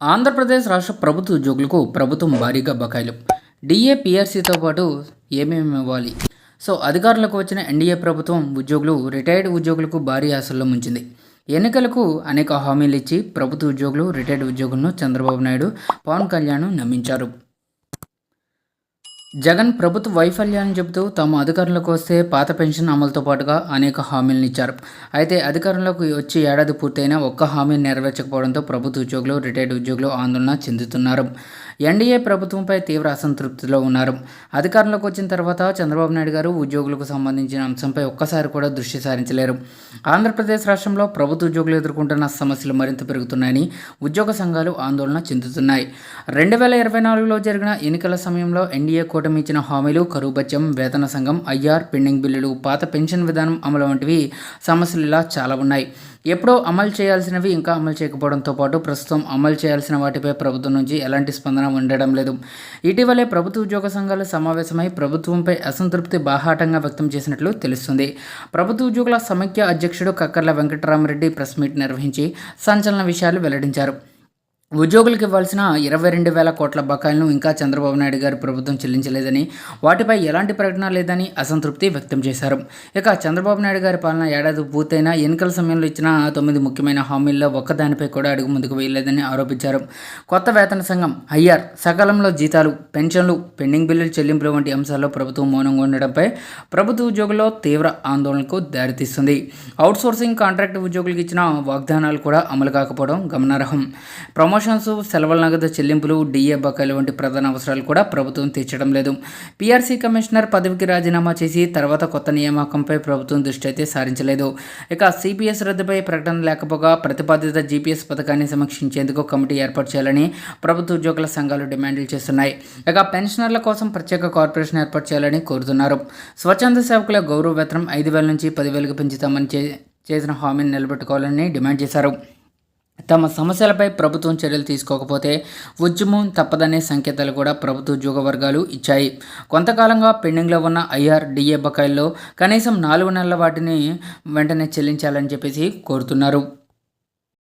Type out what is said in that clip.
ఆంధ్రప్రదేశ్ రాష్ట్ర ప్రభుత్వ ఉద్యోగులకు ప్రభుత్వం భారీగా బకాయిలు. డిఏ పిఆర్సీతో పాటు ఏమేమి ఇవ్వాలి? సో అధికారులకు వచ్చిన ఎన్డీఏ ప్రభుత్వం ఉద్యోగులు రిటైర్డ్ ఉద్యోగులకు భారీ ఆశల్లో ముంచింది. ఎన్నికలకు అనేక హామీలు ఇచ్చి ప్రభుత్వ ఉద్యోగులు రిటైర్డ్ ఉద్యోగులను చంద్రబాబు నాయుడు పవన్ కళ్యాణ్ నమ్మించారు. జగన్ ప్రభుత్వ వైఫల్యాన్ని చెబుతూ తాము అధికారంలోకి వస్తే పాత పెన్షన్ అమలుతో పాటుగా అనేక హామీలను ఇచ్చారు. అయితే అధికారంలోకి వచ్చి ఏడాది పూర్తయినా ఒక్క హామీ నెరవేర్చకపోవడంతో ప్రభుత్వ ఉద్యోగులు రిటైర్డ్ ఉద్యోగులు ఆందోళన చెందుతున్నారు. ఎన్డీఏ ప్రభుత్వంపై తీవ్ర అసంతృప్తిలో ఉన్నారు. అధికారంలోకి వచ్చిన తర్వాత చంద్రబాబు నాయుడు గారు ఉద్యోగులకు సంబంధించిన అంశంపై ఒక్కసారి కూడా దృష్టి సారించలేరు. ఆంధ్రప్రదేశ్ రాష్ట్రంలో ప్రభుత్వ ఉద్యోగులు ఎదుర్కొంటున్న సమస్యలు మరింత పెరుగుతున్నాయని ఉద్యోగ సంఘాలు ఆందోళన చెందుతున్నాయి. రెండు వేల ఇరవై నాలుగులో జరిగిన ఎన్నికల సమయంలో ఎన్డీఏ కూటమి ఇచ్చిన హామీలు కరువు బత్యం వేతన సంఘం ఐఆర్ పెండింగ్ బిల్లులు పాత పెన్షన్ విధానం అమలు వంటివి సమస్యలు ఇలా చాలా ఉన్నాయి. ఎప్పుడో అమలు చేయాల్సినవి ఇంకా అమలు చేయకపోవడంతో పాటు ప్రస్తుతం అమలు చేయాల్సిన వాటిపై ప్రభుత్వం నుంచి ఎలాంటి స్పందన ఉండడం లేదు. ఇటీవలే ప్రభుత్వ ఉద్యోగ సంఘాలు సమావేశమై ప్రభుత్వంపై అసంతృప్తి బాహాటంగా వ్యక్తం చేసినట్లు తెలుస్తుంది. ప్రభుత్వ ఉద్యోగుల సమైక్య అధ్యక్షుడు కక్కర్ల వెంకటరామరెడ్డి ప్రెస్ మీట్ నిర్వహించి సంచలన విషయాలు వెల్లడించారు. ఉద్యోగులకు ఇవ్వాల్సిన ఇరవై రెండు వేల కోట్ల బకాయిలను ఇంకా చంద్రబాబు నాయుడు గారి ప్రభుత్వం చెల్లించలేదని వాటిపై ఎలాంటి ప్రకటన లేదని అసంతృప్తి వ్యక్తం చేశారు. ఇక చంద్రబాబు నాయుడు గారి పాలన ఏడాది పూర్తయిన ఎన్నికల సమయంలో ఇచ్చిన తొమ్మిది ముఖ్యమైన హామీల్లో ఒక్కదానిపై కూడా అడుగు ముందుకు వేయలేదని ఆరోపించారు. కొత్త వేతన సంఘం ఐఆర్ సకాలంలో జీతాలు పెన్షన్లు పెండింగ్ బిల్లులు చెల్లింపులు వంటి అంశాల్లో ప్రభుత్వం మౌనంగా ఉండడంపై ప్రభుత్వ ఉద్యోగుల్లో తీవ్ర ఆందోళనకు దారితీస్తుంది. అవుట్సోర్సింగ్ కాంట్రాక్ట్ ఉద్యోగులకు ఇచ్చిన వాగ్దానాలు కూడా అమలు కాకపోవడం గమనార్హం. ప్రమోషన్స్ సెలవుల నగదు చెల్లింపులు డిఏ బకాయిలు వంటి ప్రధాన అవసరాలు కూడా ప్రభుత్వం తీర్చడం లేదు. పీఆర్సీ కమిషనర్ పదవికి రాజీనామా చేసి తర్వాత కొత్త నియామకంపై ప్రభుత్వం దృష్టి అయితే సారించలేదు. ఇక సిపిఎస్ రద్దుపై ప్రకటన లేకపోగా ప్రతిపాదిత జీపీఎస్ పథకాన్ని సమీక్షించేందుకు కమిటీ ఏర్పాటు చేయాలని ప్రభుత్వ ఉద్యోగుల సంఘాలు డిమాండ్లు చేస్తున్నాయి. ఇక పెన్షనర్ల కోసం ప్రత్యేక కార్పొరేషన్ ఏర్పాటు చేయాలని కోరుతున్నారు. స్వచ్ఛంద సేవకుల గౌరవ వేతనం ఐదు వేల నుంచి పదివేలకు పెంచుతామని చే చేసిన హామీని నిలబెట్టుకోవాలని డిమాండ్ చేశారు. తమ సమస్యలపై ప్రభుత్వం చర్యలు తీసుకోకపోతే ఉద్యమం తప్పదనే సంకేతాలు కూడా ప్రభుత్వ ఉద్యోగ వర్గాలు ఇచ్చాయి. కొంతకాలంగా పెండింగ్లో ఉన్న ఐఆర్ డిఏ బకాయిల్లో కనీసం నాలుగు నెలల వాటిని వెంటనే చెల్లించాలని చెప్పేసి కోరుతున్నారు.